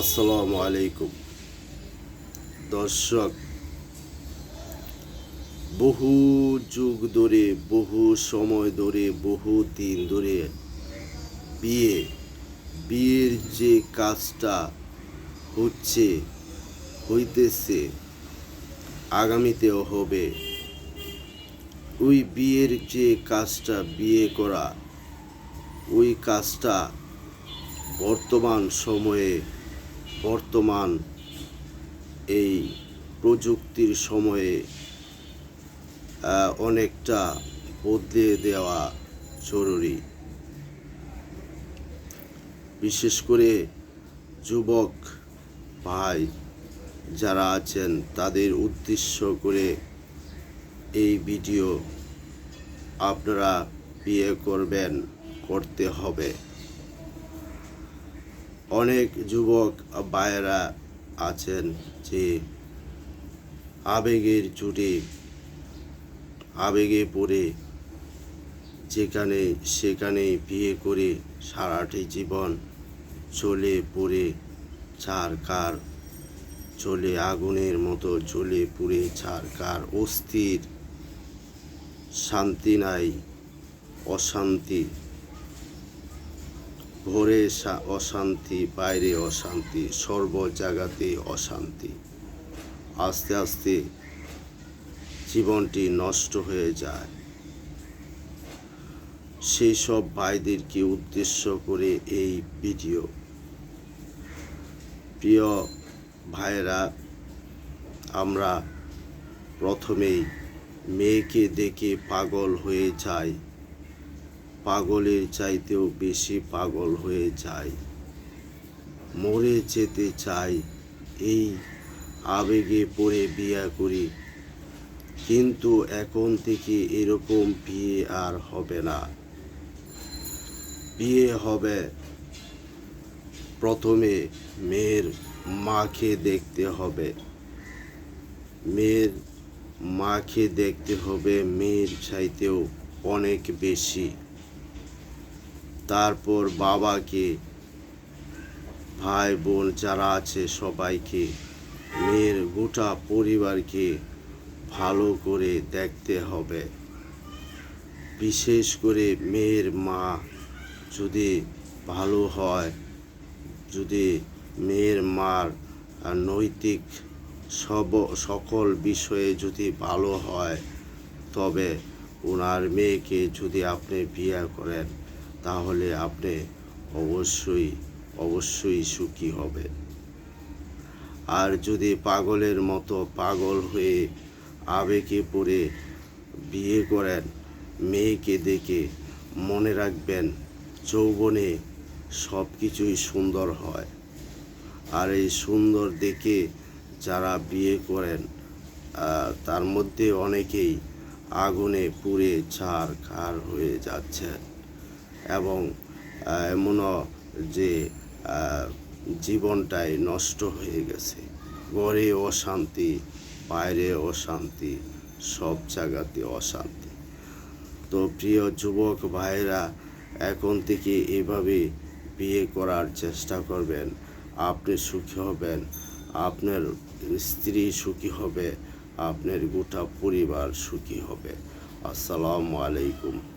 আসসালামু আলাইকুম। দর্শক, বহু যুগ ধরে, বহু সময় ধরে, বহু দিন ধরে বিয়ে, বিয়ের যে কাজটা হচ্ছে, হইতেছে, আগামীতেও হবে। ওই বিয়ের যে কাজটা, বিয়ে করা, ওই কাজটা বর্তমান সময়ে বর্তমান এই প্রযুক্তির সময়ে অনেকটা বদলে দেওয়া জরুরি। বিশেষ করে যুবক ভাই যারা আছেন, তাদের উদ্দেশ্য করে এই ভিডিও আপনারা বিয়ে করবেন, করতে হবে। অনেক যুবক ভাইয়েরা আছেন যে আবেগের জুড়ে আবেগে পড়ে, যেখানে সেখানে বিয়ে করে সারাটি জীবন চলে পড়ে চারকার চলে, আগুনের মতো চলে পুড়ে চারকার অস্থির, শান্তি নাই, অশান্তি। ভোরে অশান্তি, বাইরে অশান্তি সর্ব জায়গাতে অশান্তি। আস্তে আস্তে জীবনটি নষ্ট হয়ে যায়। সেই সব ভাইদেরকে উদ্দেশ্য করে এই ভিডিও। প্রিয় ভাইরা আমরা প্রথমেই মেয়েকে দেখে পাগল হয়ে যাই। পাগলের চাইতেও বেশি পাগল হয়ে যায়। মরে যেতে চাই এই আবেগে পড়ে বিয়া করি। কিন্তু এখন থেকে এরকম বিয়ে আর হবে না। বিয়ে হবে প্রথমে মেয়ের মাকে দেখতে হবে। মেয়ের মাকে দেখতে হবে, মেয়ের চাইতেও অনেক বেশি। তারপর বাবাকে ভাই বোন যারা আছে সবাইকে, মেয়ের গোটা পরিবারকে ভালো করে দেখতে হবে। বিশেষ করে মেয়ের মা যদি ভালো হয়, যদি মেয়ের মার নৈতিক সব, সকল বিষয়ে যদি ভালো হয়, তবে ওনার মেয়েকে যদি আপনি বিয়ে করেন তাহলে আপনি অবশ্যই অবশ্যই সুখী হবেন। আর যদি পাগলের মতো পাগল হয়ে আবেগে পড়ে বিয়ে করেন, মেয়েকে দেখে মনে রাখবেন যৌবনে সব কিছুই সুন্দর হয়। আর এই সুন্দর দেখে যারা বিয়ে করেন তার মধ্যে অনেকেই আগুনে পুড়ে ছাড় খার হয়ে যাচ্ছেন। এবং এমনও যে জীবনটাই নষ্ট হয়ে গেছে। ঘরে অশান্তি বাইরে অশান্তি, সব জায়গাতে অশান্তি। তো প্রিয় যুবক ভাইরা এখন থেকে এভাবে বিয়ে করার চেষ্টা করবেন। আপনি সুখী হবেন, আপনার স্ত্রী সুখী হবে, আপনার গোটা পরিবার সুখী হবে। আসসালামু আলাইকুম।